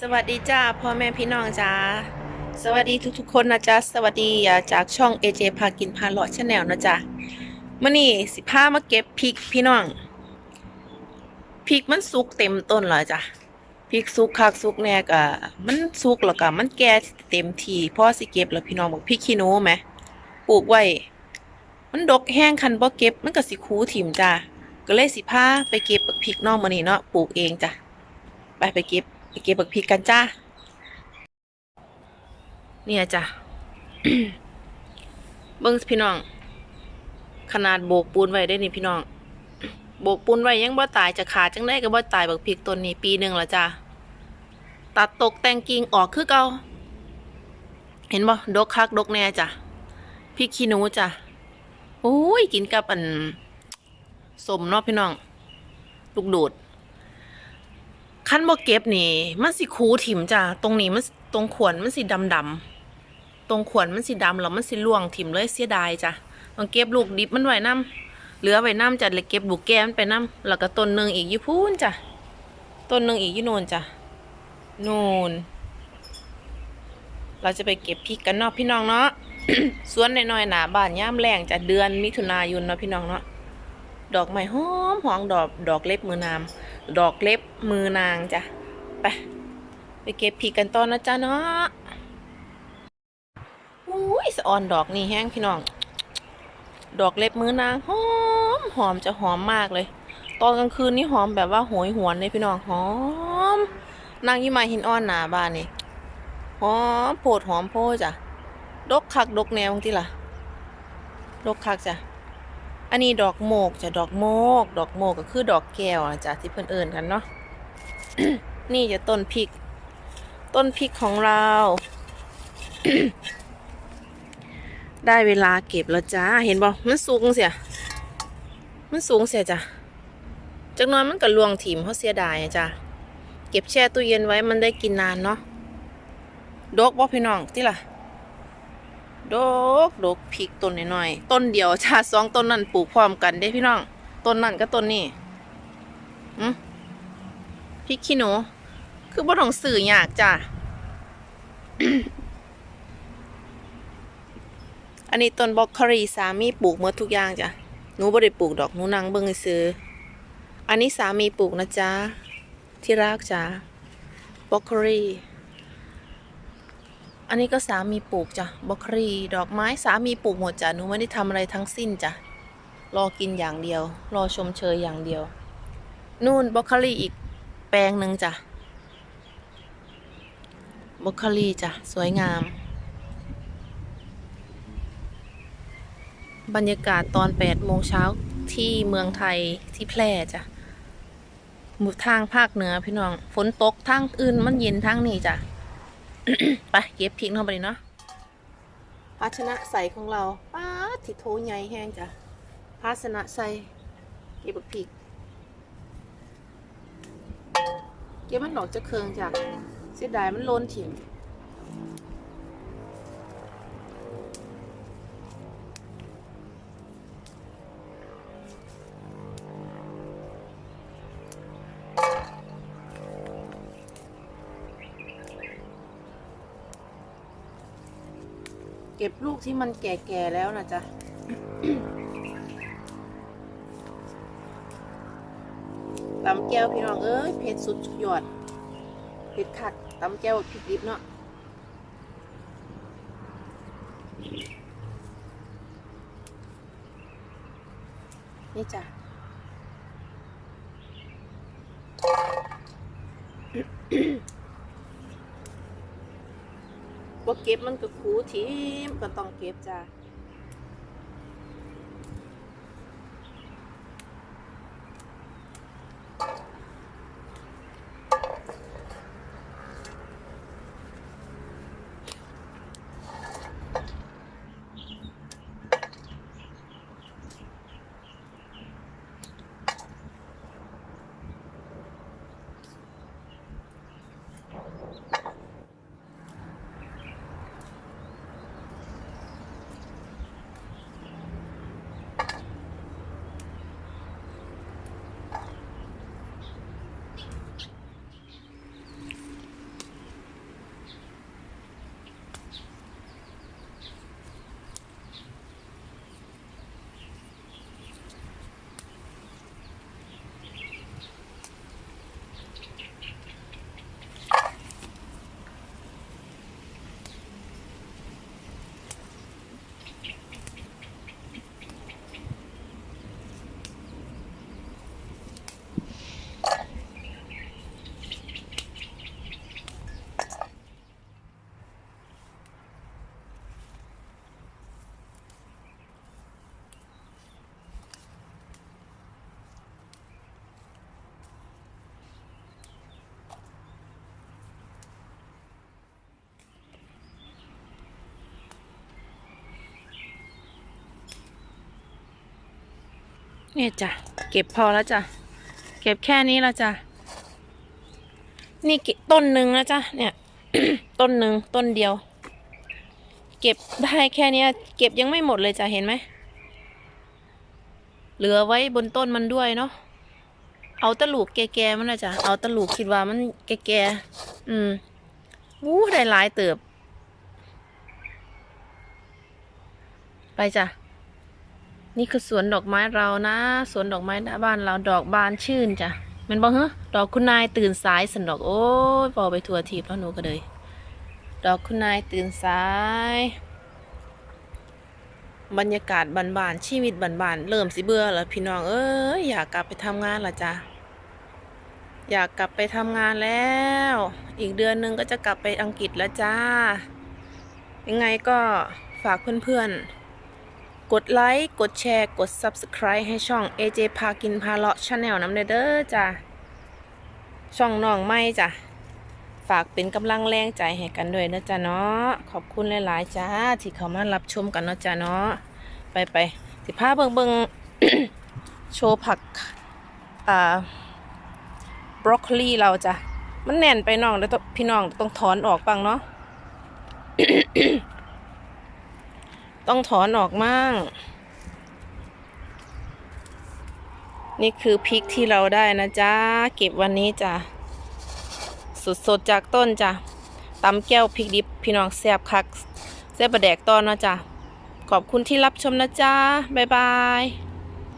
สวัสดีจ้าพ่อแม่พี่น้องจ้าสวัสดีทุกๆคนนะจ๊ะสวัสดีจากช่อง AJ พากินพาเลาะชาแนลนะจ๊ะมื่อนี้สิพามาเก็บพริกพี่น้องพริกมันสุกเต็มต้นแล้วจ้ะพริกสุกคักสุกแน่กะมันสุกแล้วก็มันแก่เต็มทีพ่อสิเก็บแล้วพี่น้องบอกพริกขี้หนูไหมปลูกไว้ มันดกแห้งคันบ่เก็บมันก็สิคูถิ่มจ้ะก็เลยสิพาไปเก็บพริกน้องมื้อนี้เนาะปลูกเองจ้ะไปไปเก็บ ไปเก็บบักพริกกันจ้าเนี่ยจ้ะเบิ้งพี่น้อง ขนาดโบกปูนไว้ได้นี่พี่น้อง โบกปูนไว้ยังบ่ตายจะขาดจังได้ก็บ่ตายบักพริกต้นนี้ปีหนึ่งแล้วจ้ะตัดตกแต่งกิ่งออกคือเก่าเห็นบ่ดกคักดกแน่จ้ะพริกขี้หนูจ้ะโอ้ยกินกับอันสมเนาะพี่น้อง ลูกโดด ขั้นบ่เก็บนี่ มันสิคูถิ่มจ้ะตรงนี้มันตรงขวนมันสิดำดำตรงขวนมันสิดำแล้วมันสิล่วงถิ่มเลยเสียดายจ้ะต้องเก็บลูกดิบมันไว้น้ำเหลือไว้น้ำจ้ะเลยเก็บลูกแก้มไปน้ำแล้วก็ต้นหนึ่งอีกยู่พูนจ้ะต้นหนึ่งอีกยู่น่นจ้ะน่นเราจะไปเก็บพริกกันเนาะพี่น้องเนาะสวนน้อยๆหนาบ้านย่ามแรงจ้ะเดือนมิถุนายนเนาะพี่น้องเนาะดอกไม้หอมหอมดอกดอกเล็บมือนาม ดอกเล็บมือนางจ้ะ ไป ไปเก็บพริกกันตอนนะจ๊ะเนาะอุ้ยสะออนดอกนี่แห้งพี่น้อง ดอกเล็บมือนางหอมหอมจะหอมมากเลย ตอนกลางคืนนี่หอมแบบว่าโหยหวนเลยพี่น้องหอม นางยี่มาหินอ่อนหนาบ้านนี่หอมโพดหอมโพจ้ะ ดกคักดกแนวที่ล่ะ ดกคักจ้ะ อันนี้ดอกโมกจะดอกโมก ดอกโมกก็คือดอกแก้วนะจ๊ะที่เพื่อนเอิญกันเนาะนี่จะต้นพริก ต้นพริกของเรา ได้เวลาเก็บแล้วจ้า เห็นบ่มันสูงเสีย มันสูงเสียจ้ะจากน้อยมันก็ลวงถิ่มเพราเสียดายจ้ะเก็บแช่ตู้เย็นไว้มันได้กินนานเนาะดกบ่พี่น้องที่ล่ะ ดกดกพริกต้นน้อยๆต้นเดียวชาสองต้นนั่นปลูกพร้อมกันเด้พี่น้อง ต้นนั่นก็ต้นนี้อืมพริกขี้หนู คือบ่ต้องสื่อยากจ้ะอันนี้ต้นบล็อกโคลีสามีปลูกหมดทุกอย่างจ้ะหนูบ่ได้ปลูกดอกหนูนั่งเบิ่งซื้อ อันนี้สามีปลูกนะจ๊ะที่รักจ้ะบล็อกโคลี อันนี้ก็สามีปลูกจ้ะบล็อกโคลีดอกไม้สามีปลูกหมดจ้ะหนูไม่ได้ทำอะไรทั้งสิ้นจ้ะรอกินอย่างเดียว รอชมเชยอย่างเดียว นู่นบล็อกโคลีอีกแปลงหนึ่งจ้ะบล็อกโคลีจ้ะสวยงาม บรรยากาศตอน8โมงเช้าที่เมืองไทยที่แพร่จ้ะหมู่ทางภาคเหนือพี่น้องฝนตกทางอื่นมันเย็นทางนี้จ้ะ ไปเก็บพริกเข้าไปเนาะภาชนะใส่ของเราป้าดที่โถใหญ่แห้งจ้ะภาชนะใส่เก็บพริกเก็บมันหนอกจะเคืองจ้ะเสียดายมันโลนถิ่น ก็บลูกที่มันแก่ๆแล้วนะจ๊ะ ตำแก้วพี่น้องเอ้ยเผ็ดสุดยอดเผ็ดคักตำแก้วพริกดิบเนาะนี่จ้ะ บ่เก็บมันก็คูทิมก็ต้องเก็บจ้ะ เนี่ยจ้ะ เก็บพอแล้วจ้ะ เก็บแค่นี้แล้วจ้ะ นี่กิต้นหนึ่งนะจ๊ะเนี่ย ต้นหนึ่งต้นเดียว เก็บได้แค่นี้เก็บยังไม่หมดเลยจ้ะ เห็นไหม เหลือไว้บนต้นมันด้วยเนาะ เอาตะลูกแก่ๆมันนะจ้ะ เอาตะลูกคิดว่ามันแก่ๆอืมวู้ได้หลายเติบ ไปจ้ะ นี่คือสวนดอกไม้เรานะ สวนดอกไม้หน้าบ้านเราดอกบานชื่นจ้ะมันบอกเหรอดอกคุณนายตื่นสายสันดอกโอ้ยบอไปทัวทีบแล้วหนูก็เลยดอกคุณนายตื่นสาย บรรยากาศบานๆชีวิตบานๆเริ่มสิเบื่อแล้วพี่น้องเอ้ยอยากกลับไปทำงานละจ้ะอยากกลับไปทำงานแล้ว อีกเดือนหนึงก็จะกลับไปอังกฤษแล้วจ้ายังไงก็ฝากเพื่อนๆ กดไลค์กดแชร์กด Subscribe ให้ช่อง AJ พากินพาเลาะชาแนลน้ำเด้อเด้อจ้ะช่องน้องไม่จ้ะฝากเป็นกำลังแรงใจให้กันด้วยนะจ๊ะเนาะขอบคุณหลายๆจ้าที่เข้ามารับชมกันเนาะจ้ะเนาะไปไปสิพาเบิงเบิงโชว์ผักอ่าบรอกโคลีเราจ้ะมันแน่นไปน้องแล้วพี่น้องต้องถอนออกบ้างเนาะ ต้องถอนออกมั่ง นี่คือพริกที่เราได้นะจ๊ะ เก็บวันนี้จ้ะ สดๆจากต้นจ้ะตำแก้วพริกดิบพี่น้องแซ่บคักแซ่บประแดกตอนนะจ้ะขอบคุณที่รับชมนะจ๊ะ บ๊ายบาย